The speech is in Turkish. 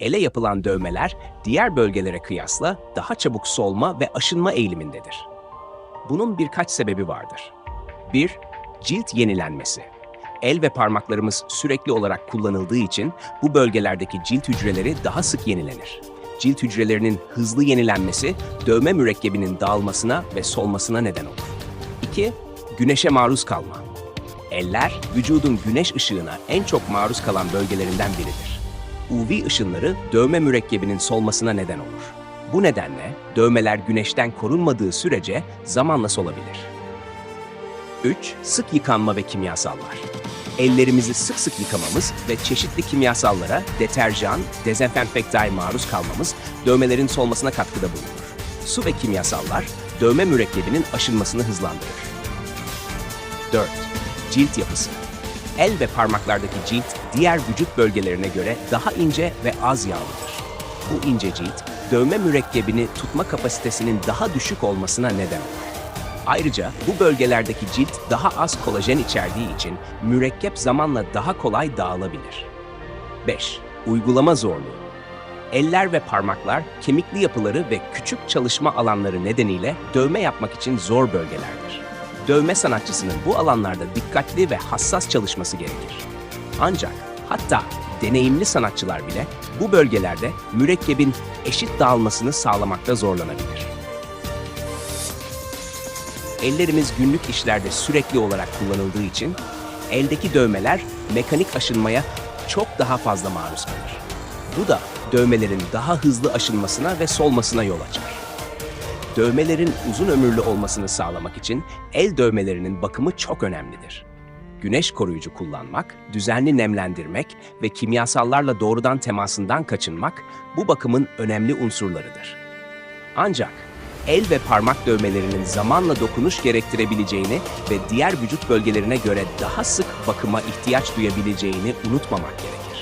ele yapılan dövmeler diğer bölgelere kıyasla daha çabuk solma ve aşınma eğilimindedir. Bunun birkaç sebebi vardır. 1. Cilt yenilenmesi. El ve parmaklarımız sürekli olarak kullanıldığı için bu bölgelerdeki cilt hücreleri daha sık yenilenir. Cilt hücrelerinin hızlı yenilenmesi dövme mürekkebinin dağılmasına ve solmasına neden olur. 2. Güneşe maruz kalma. Eller, vücudun güneş ışığına en çok maruz kalan bölgelerinden biridir. UV ışınları dövme mürekkebinin solmasına neden olur. Bu nedenle dövmeler güneşten korunmadığı sürece zamanla solabilir. 3. Sık yıkanma ve kimyasallar. Ellerimizi sık sık yıkamamız ve çeşitli kimyasallara, deterjan, dezenfektaya maruz kalmamız dövmelerin solmasına katkıda bulunur. Su ve kimyasallar dövme mürekkebinin aşınmasını hızlandırır. 4. Cilt yapısı. El ve parmaklardaki cilt diğer vücut bölgelerine göre daha ince ve az yağlıdır. Bu ince cilt dövme mürekkebini tutma kapasitesinin daha düşük olmasına neden olur. Ayrıca bu bölgelerdeki cilt daha az kolajen içerdiği için mürekkep zamanla daha kolay dağılabilir. 5. Uygulama zorluğu. Eller ve parmaklar kemikli yapıları ve küçük çalışma alanları nedeniyle dövme yapmak için zor bölgelerdir. Dövme sanatçısının bu alanlarda dikkatli ve hassas çalışması gerekir. Ancak hatta deneyimli sanatçılar bile bu bölgelerde mürekkebin eşit dağılmasını sağlamakta zorlanabilir. Ellerimiz günlük işlerde sürekli olarak kullanıldığı için eldeki dövmeler mekanik aşınmaya çok daha fazla maruz kalır. Bu da dövmelerin daha hızlı aşınmasına ve solmasına yol açar. Dövmelerin uzun ömürlü olmasını sağlamak için el dövmelerinin bakımı çok önemlidir. Güneş koruyucu kullanmak, düzenli nemlendirmek ve kimyasallarla doğrudan temasından kaçınmak bu bakımın önemli unsurlarıdır. Ancak el ve parmak dövmelerinin zamanla dokunuş gerektirebileceğini ve diğer vücut bölgelerine göre daha sık bakıma ihtiyaç duyabileceğini unutmamak gerekir.